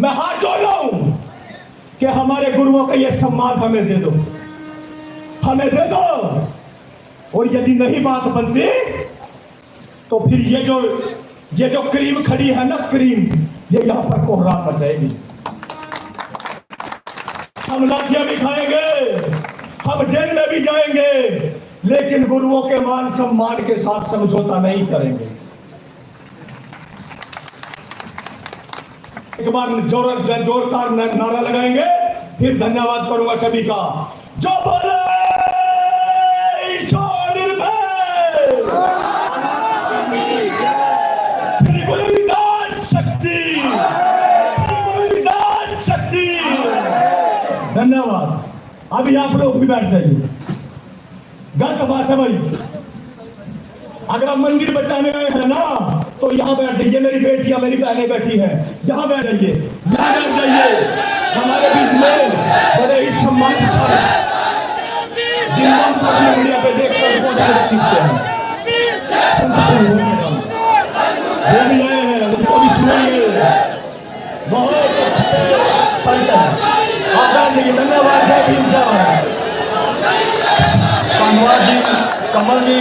मैं हाथ जोड़ रहा हूँ कि हमारे गुरुओं का यह सम्मान हमें दे दो। हमें दे दो। और यदि नहीं बात बनती तो फिर ये जो ये जो क्रीम खड़ी है ना क्रीम, ये यहाँ पर कोहराम मचाएगी हम लाठियाँ भी खाएँगे, हम जेल में भी जाएँगे, लेकिन गुरुओं के मान सम्मान के साथ समझौता नहीं करेंगे। एक बार ज़ोर, जोरदार नारा लगाएँगे। फिर धन्यवाद करूँगा सभी का। जो धन्यवाद। अभी आप लोग भी बैठ जाइए। गलत बात है भाई। अगर आप मंदिर बचाने गए हैं ना? तो यहाँ बैठ जाइए, मेरी बेटियाँ, मेरी बहनें बैठी है। यहाँ बैठ जाइए। यहाँ बैठ जाइए। हमारे बीच में बड़े ही सम्मान के साथ सोशल मीडिया पे सीखते हैं। संतान हैं उनको भी सुनिए बहुत अच्छे संत है। जी धन्यवाद है भीम जी, कमल जी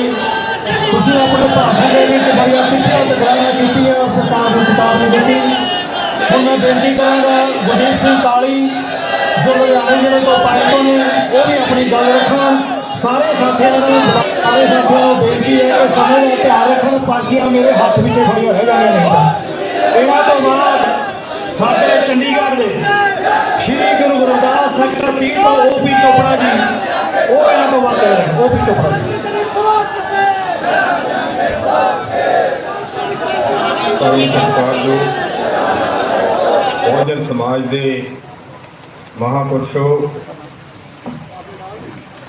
ਤੁਸੀਂ ਆਪਣੇ ਭਾਸ਼ਣ ਦੇ ਵਿੱਚ ਬੜੀਆਂ ਸਿੱਖਿਆ ਤੇ ਗੱਲਾਂ ਕੀਤੀਆਂ, ਸਰਕਾਰ ਨੂੰ ਕਿਤਾਬ ਨਹੀਂ ਦਿੱਤੀ ਹੁਣ ਮੈਂ ਬੇਨਤੀ ਕਰਾਂਗਾ, ਗੁਰਦੀਪ ਸਿੰਘ ਕਾਲੀ, ਜੋ ਲੁਧਿਆਣੇ ਜ਼ਿਲ੍ਹੇ ਤੋਂ ਪਾਏ ਤੋਂ ਨੇ, ਉਹ ਵੀ ਆਪਣੀ ਗੱਲ ਰੱਖਣ। ਸਾਰੇ ਸਾਥੀਆਂ ਨੂੰ, ਸਾਰੇ ਸਾਥੀਆਂ ਨੂੰ ਬੇਨਤੀ ਹੈ ਕਿ ਸਮੇਂ ਦਾ ਧਿਆਨ ਰੱਖਣ, ਪਾਰਟੀਆਂ ਮੇਰੇ ਹੱਥ ਵਿੱਚ ਖੜੀਆਂ ਰਹਿ ਜਾਣੀਆਂ ਨਹੀਂ ਇਹਨਾਂ ਤੋਂ ਬਾਅਦ ਸਾਡੇ ਚੰਡੀਗੜ੍ਹ ਦੇ ਸ਼੍ਰੀ ਗੁਰੂ ਗੁਰਦਾਸ ਸੈਕਟਰ 3 ਤੋਂ ਓਪੀ ਚੋਪੜਾ ਜੀ ਉਹ ਇਹਨਾਂ ਤੋਂ ਬਾਅਦ ਹੈ ਓਪੀ ਚੋਪੜਾ ਜੀ ਪਰਮ ਸਤਿਕਾਰ ਜੋ ਬਹੁਜਨ ਸਮਾਜ ਦੇ ਮਹਾਪੁਰਸ਼ੋ,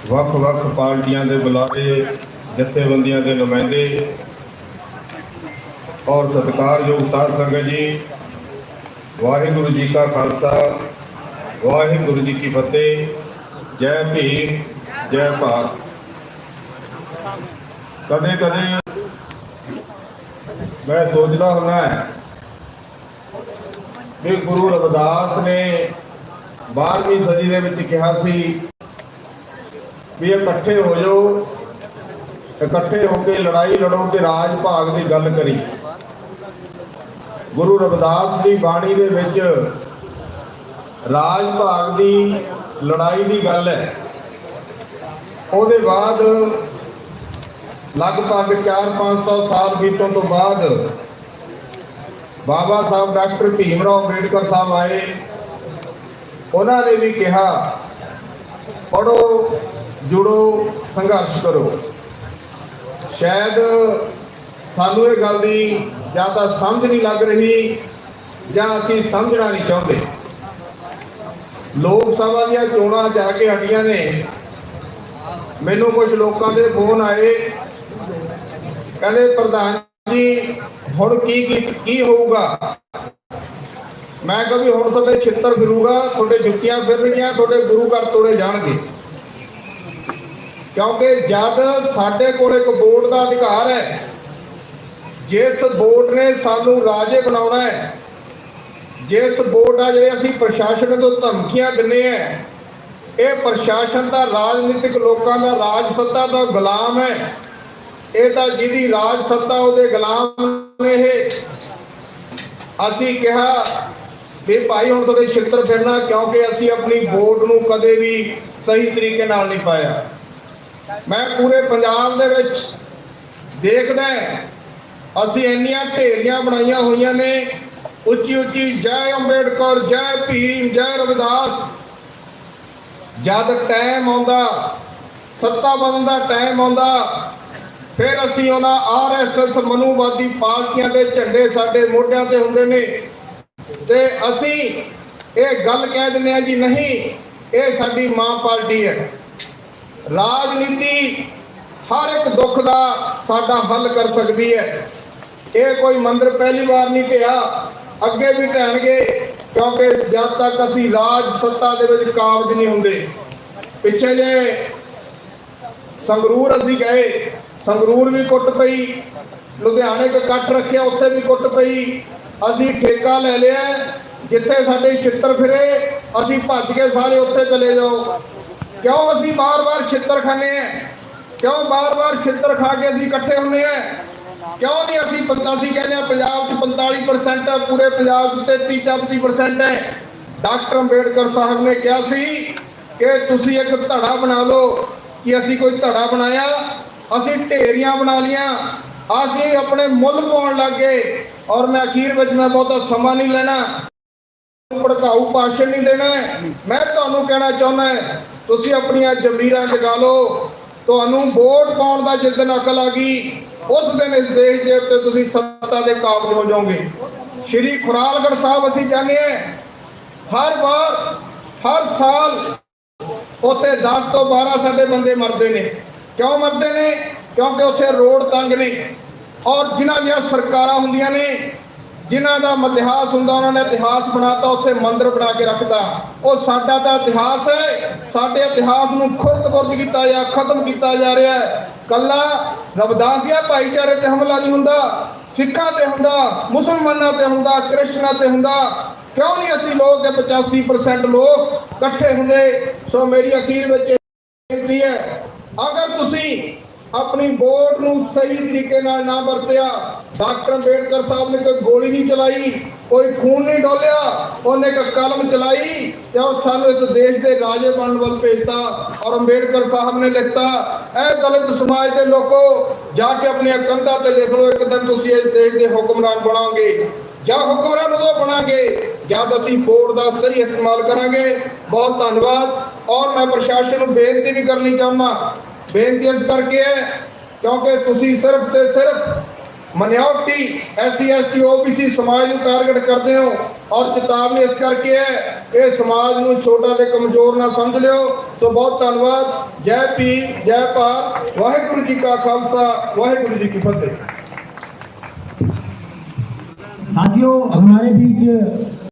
ਵੱਖ-ਵੱਖ ਪਾਰਟੀਆਂ ਦੇ ਬੁਲਾਰੇ, ਜਥੇਬੰਦੀਆਂ ਦੇ ਨੁਮਾਇੰਦੇ ਔਰ ਸਤਿਕਾਰਯੋਗ ਸਾਧ ਸੰਗਤ ਜੀ, ਵਾਹਿਗੁਰੂ ਜੀ ਕਾ ਖਾਲਸਾ, ਵਾਹਿਗੁਰੂ ਜੀ ਕੀ ਫਤਿਹ, ਜੈ ਭੀਮ, ਜੈ ਭਾਰਤ। ਕਦੇ ਕਦੇ ਮੈਂ ਸੋਚਦਾ ਹੁੰਦਾ ਹੈ ਗੁਰੂ ਰਵਿਦਾਸ ਨੇ 12ਵੀਂ ਸਦੀ ਦੇ ਵਿੱਚ ਕਿਹਾ ਸੀ ਵੀ ਇਕੱਠੇ ਹੋ ਜਾਓ, ਇਕੱਠੇ ਹੋ ਕੇ ਲੜਾਈ ਲੜੋ ਤੇ ਰਾਜ ਭਾਗ ਦੀ ਗੱਲ ਕਰੀ। ਗੁਰੂ ਰਵਿਦਾਸ ਦੀ ਬਾਣੀ ਦੇ ਵਿੱਚ ਰਾਜ ਭਾਗ ਦੀ ਲੜਾਈ ਦੀ ਗੱਲ ਹੈ। ਉਹਦੇ ਬਾਅਦ ਲਗਭਗ 4-500 ਸਾਲ ਬੀਤਣ ਤੋਂ ਬਾਅਦ ਬਾਬਾ ਸਾਹਿਬ ਡਾਕਟਰ ਭੀਮ ਰਾਓ ਅੰਬੇਡਕਰ ਸਾਹਿਬ ਆਏ। ਉਹਨਾਂ ਨੇ ਵੀ ਕਿਹਾ ਪੜੋ ਜੁੜੋ, ਸੰਘਰਸ਼ ਕਰੋ। ਸ਼ਾਇਦ ਸਾਨੂੰ ਇਹ ਗੱਲ ਦੀ ਜਾਂ ਤਾਂ ਸਮਝ ਨਹੀਂ ਲੱਗ ਰਹੀ ਜਾਂ ਅਸੀਂ ਸਮਝਣਾ ਨਹੀਂ ਚਾਹੁੰਦੇ। ਲੋਕ ਸਭਾ ਦੀਆਂ ਚੋਣਾਂ ਜਾ ਕੇ ਹਟੀਆਂ ਨੇ। ਮੈਨੂੰ ਕੁਝ ਲੋਕਾਂ ਦੇ ਫੋਨ ਆਏ। ਕਹਿੰਦੇ, ਪ੍ਰਧਾਨ ਜੀ ਹੁਣ ਕੀ ਕੀ ਕੀ ਹੋਊਗਾ? ਮੈਂ ਕਿਹਾ ਵੀ ਹੁਣ ਤੁਹਾਡੇ ਛਿੱਤਰ ਫਿਰੂਗਾ, ਤੁਹਾਡੇ ਜੁੱਤੀਆਂ ਫਿਰਨਗੀਆਂ, ਤੁਹਾਡੇ ਗੁਰੂ ਘਰ ਤੋੜੇ ਜਾਣਗੇ। ਕਿਉਂਕਿ ਜਦ ਸਾਡੇ ਕੋਲ ਇੱਕ ਵੋਟ ਦਾ ਅਧਿਕਾਰ ਹੈ, ਜਿਸ ਵੋਟ ਨੇ ਸਾਨੂੰ ਰਾਜੇ ਬਣਾਉਣਾ ਹੈ, ਜਿਸ ਵੋਟ ਆ ਜਿਹੜੇ ਅਸੀਂ ਪ੍ਰਸ਼ਾਸਨ ਤੋਂ ਧਮਕੀਆਂ ਦਿੰਨੇ ਆ ਇਹ ਪ੍ਰਸ਼ਾਸਨ ਦਾ ਰਾਜਨੀਤਿਕ ਲੋਕਾਂ ਦਾ ਰਾਜ ਸੱਤਾ ਦਾ ਗੁਲਾਮ ਹੈ। ਇਹ ਤਾਂ ਜਿਹਦੀ ਰਾਜ ਸੱਤਾ ਉਹਦੇ ਗੁਲਾਮ ਇਹ ਅਸੀਂ ਕਿਹਾ ਵੀ ਭਾਈ ਹੁਣ ਤੁਹਾਡੇ ਛਿੱਤਰ ਫਿਰਨਾ ਕਿਉਂਕਿ ਅਸੀਂ ਆਪਣੀ ਵੋਟ ਨੂੰ ਕਦੇ ਵੀ ਸਹੀ ਤਰੀਕੇ ਨਾਲ ਨਹੀਂ ਪਾਇਆ। ਮੈਂ ਪੂਰੇ ਪੰਜਾਬ ਦੇ ਵਿੱਚ ਦੇਖਦਾ ਅਸੀਂ ਇੰਨੀਆਂ ਢੇਰੀਆਂ ਬਣਾਈਆਂ ਹੋਈਆਂ ਨੇ ਉੱਚੀ ਉੱਚੀ ਜੈ ਅੰਬੇਡਕਰ, ਜੈ ਭੀਮ, ਜੈ ਰਵਿਦਾਸ। ਜਦ ਟਾਈਮ ਆਉਂਦਾ, ਸੱਤਾ ਬਣਨ ਦਾ ਟਾਈਮ ਆਉਂਦਾ ਫਿਰ ਅਸੀਂ ਉਹਨਾਂ ਆਰਐਸਐਸ ਮਨੂਵਾਦੀ ਪਾਰਟੀਆਂ ਦੇ ਝੰਡੇ ਸਾਡੇ ਮੋਢਿਆਂ ਤੇ ਹੁੰਦੇ ਨੇ। ਤੇ ਅਸੀਂ ਇਹ ਗੱਲ ਕਹਿ ਦਿੰਦੇ ਆ ਜੀ, ਨਹੀਂ, ਇਹ ਸਾਡੀ ਮਾਂ ਪਾਰਟੀ ਹੈ। ਰਾਜਨੀਤੀ ਹਰ ਇੱਕ ਦੁੱਖ ਦਾ ਸਾਡਾ ਹੱਲ ਕਰ ਸਕਦੀ ਹੈ। ਇਹ ਕੋਈ ਮੰਦਰ ਪਹਿਲੀ ਵਾਰ ਨਹੀਂ ਢਿਆ ਅੱਗੇ ਵੀ ਢਹਿਣਗੇ, ਕਿਉਂਕਿ ਜਦ ਤੱਕ ਅਸੀਂ ਰਾਜ ਸੱਤਾ ਦੇ ਵਿੱਚ ਕਾਬਜ ਨਹੀਂ ਹੁੰਦੇ। ਪਿੱਛੇ ਜੇ ਸੰਗਰੂਰ ਅਸੀਂ ਗਏ ਸੰਗਰੂਰ ਵੀ ਕੁੱਟ ਪਈ, ਲੁਧਿਆਣੇ 'ਚ ਇਕੱਠ ਰੱਖਿਆ, ਉੱਥੇ ਵੀ ਕੁੱਟ ਪਈ। ਅਸੀਂ ਠੇਕਾ ਲੈ ਲਿਆ, ਜਿੱਥੇ ਸਾਡੇ ਛਿੱਤਰ ਫਿਰੇ, ਅਸੀਂ ਭੱਜ ਕੇ ਸਾਰੇ ਉੱਥੇ ਚਲੇ ਜਾਓ। ਕਿਉਂ ਅਸੀਂ ਬਾਰ-ਬਾਰ ਛਿੱਤਰ ਖਾਂਦੇ ਆ ਕਿਉਂ ਬਾਰ-ਬਾਰ ਛਿੱਤਰ ਖਾ ਕੇ ਅਸੀਂ ਇਕੱਠੇ ਹੁੰਦੇ ਆ ਕਿਉਂ ਨਹੀਂ ਅਸੀਂ ਪੰਤਾ ਅਸੀਂ ਕਹਿੰਦੇ ਆ ਪੰਜਾਬ 'ਚ 45% ਹੈ ਪੂਰੇ ਪੰਜਾਬ 'ਚ 33-34% ਹੈ। ਡਾਕਟਰ ਅੰਬੇਡਕਰ ਸਾਹਿਬ ਨੇ ਕਿਹਾ ਸੀ ਕਿ ਤੁਸੀਂ ਇੱਕ ਧੜਾ ਬਣਾ ਲਓ, ਕਿ ਅਸੀਂ ਕੋਈ ਧੜਾ ਬਣਾਇਆ ਅਸੀਂ ਢੇਰੀਆਂ ਬਣਾ ਲੀਆਂ ਅਸੀਂ ਆਪਣੇ ਮੁੱਲ ਪਾਉਣ ਲੱਗੇ ਔਰ ਮੈਂ ਅਖੀਰ ਵਿੱਚ ਮੈਂ ਬਹੁਤਾ ਸਮਾਂ ਨਹੀਂ ਲੈਣਾ। ਭੜਕਾਊ ਭਾਸ਼ਣ ਨਹੀਂ ਦੇਣਾ। ਮੈਂ ਤੁਹਾਨੂੰ ਕਹਿਣਾ ਚਾਹੁੰਦਾ ਤੁਸੀਂ ਆਪਣੀਆਂ ਜ਼ਮੀਰਾਂ ਜਗਾ ਲਓ। ਤੁਹਾਨੂੰ ਵੋਟ ਪਾਉਣ ਦਾ ਜਿਸ ਦਿਨ ਅਕਲ ਆ ਗਈ, ਉਸ ਦਿਨ ਇਸ ਦੇਸ਼ ਦੇ ਉੱਤੇ ਤੁਸੀਂ ਸੱਤਾ ਦੇ ਕਾਬਜ ਹੋ ਜਾਓਗੇ। ਸ਼੍ਰੀ ਖੁਰਾਲਗੜ੍ਹ ਸਾਹਿਬ ਅਸੀਂ ਜਾਂਦੇ ਹਾਂ, ਹਰ ਵਾਰ, ਹਰ ਸਾਲ ਉੱਥੇ 10 ਤੋਂ 12 ਸਾਡੇ ਬੰਦੇ ਮਰਦੇ ਨੇ। ਕਿਉਂ ਮਰਦੇ ਨੇ? ਕਿਉਂਕਿ ਉੱਥੇ ਰੋਡ ਤੰਗ ਨੇ। ਔਰ ਜਿਨ੍ਹਾਂ ਦੀਆਂ ਸਰਕਾਰਾਂ ਹੁੰਦੀਆਂ ਨੇ, ਜਿਨ੍ਹਾਂ ਦਾ ਇਤਿਹਾਸ ਹੁੰਦਾ, ਉਹਨਾਂ ਨੇ ਇਤਿਹਾਸ ਬਣਾਤਾ, ਉੱਥੇ ਮੰਦਰ ਬਣਾ ਕੇ ਰੱਖਦਾ ਉਹ ਸਾਡਾ ਤਾਂ ਇਤਿਹਾਸ ਹੈ। ਸਾਡੇ ਇਤਿਹਾਸ ਨੂੰ ਖੁਰਦ-ਖੁਰਦ ਕੀਤਾ ਜਾਂ, ਖਤਮ ਕੀਤਾ ਜਾ ਰਿਹਾ ਹੈ। ਕੱਲਾ ਰਵਦਾਸੀਆ ਭਾਈਚਾਰੇ ਤੇ ਹਮਲਾ ਨਹੀਂ ਹੁੰਦਾ। ਸਿੱਖਾਂ ਤੇ ਹੁੰਦਾ, ਮੁਸਲਮਾਨਾਂ ਤੇ ਹੁੰਦਾ ਕ੍ਰਿਸਚਨਾਂ ਤੇ ਹੁੰਦਾ। ਕਿਉਂ ਨਹੀਂ ਅਸੀਂ ਲੋਕ ਇਹ 85% ਲੋਕ ਇਕੱਠੇ ਹੁੰਦੇ? ਸੋ ਮੇਰੀ ਅਖੀਰ ਵਿੱਚ ਬੇਨਤੀ ਹੈ ਅਗਰ ਤੁਸੀਂ ਆਪਣੀ ਵੋਟ ਨੂੰ ਸਹੀ ਤਰੀਕੇ ਨਾਲ ਨਾ ਵਰਤਿਆ, ਡਾਕਟਰ ਅੰਬੇਡਕਰ ਸਾਹਿਬ ਨੇ ਕੋਈ ਗੋਲੀ ਨਹੀਂ ਚਲਾਈ, ਕੋਈ ਖੂਨ ਨਹੀਂ ਡੋਲਿਆ, ਉਹਨੇ ਇੱਕ ਕਲਮ ਚਲਾਈ ਤੇ ਉਹ ਸਾਨੂੰ ਇਸ ਦੇਸ਼ ਦੇ ਰਾਜੇ ਬਣਨ ਵੱਲ ਭੇਜਤਾ ਔਰ ਅੰਬੇਡਕਰ ਸਾਹਿਬ ਨੇ ਲਿਖਤਾ, ਇਹ ਦਲਿਤ ਸਮਾਜ ਦੇ ਲੋਕੋ, ਜਾ ਕੇ ਆਪਣੀਆਂ ਕੰਧਾਂ ਤੇ ਲਿਖ ਲਓ, ਇੱਕ ਦਿਨ ਤੁਸੀਂ ਇਸ ਦੇਸ਼ ਦੇ ਹੁਕਮਰਾਨ ਬਣਾਓਗੇ। ਜਾਂ ਹੁਕਮਰਾਨ ਉਦੋਂ ਬਣਾਂਗੇ ਜਦ ਅਸੀਂ ਵੋਟ ਦਾ ਸਹੀ ਇਸਤੇਮਾਲ ਕਰਾਂਗੇ। ਬਹੁਤ ਧੰਨਵਾਦ ਔਰ ਮੈਂ ਪ੍ਰਸ਼ਾਸਨ ਨੂੰ ਬੇਨਤੀ ਵੀ ਕਰਨੀ ਚਾਹੁੰਦਾ ਬੇਨਤੀ ਇਸ ਕਰਕੇ ਹੈ ਕਿਉਂਕਿ ਤੁਸੀਂ ਸਿਰਫ ਤੇ ਸਿਰਫ ਮਨਿਓਰਟੀ ਐਸਸੀ ਐਸਟੀ ਓਬੀਸੀ ਸਮਾਜ ਨੂੰ ਟਾਰਗੇਟ ਕਰਦੇ ਹੋ ਔਰ ਚੇਤਾਵਨੀ ਇਸ ਕਰਕੇ ਹੈ ਇਹ ਸਮਾਜ ਨੂੰ ਛੋਟਾ ਤੇ ਕਮਜ਼ੋਰ ਨਾ ਸਮਝ ਲਿਓ ਸੋ ਬਹੁਤ ਧੰਨਵਾਦ ਜੈ ਪੀਰ ਜੈ ਭਾਰਤ ਵਾਹਿਗੁਰੂ ਜੀ ਕਾ ਖਾਲਸਾ ਵਾਹਿਗੁਰੂ ਜੀ ਕੀ ਫਤਿਹ साथियों हमारे बीच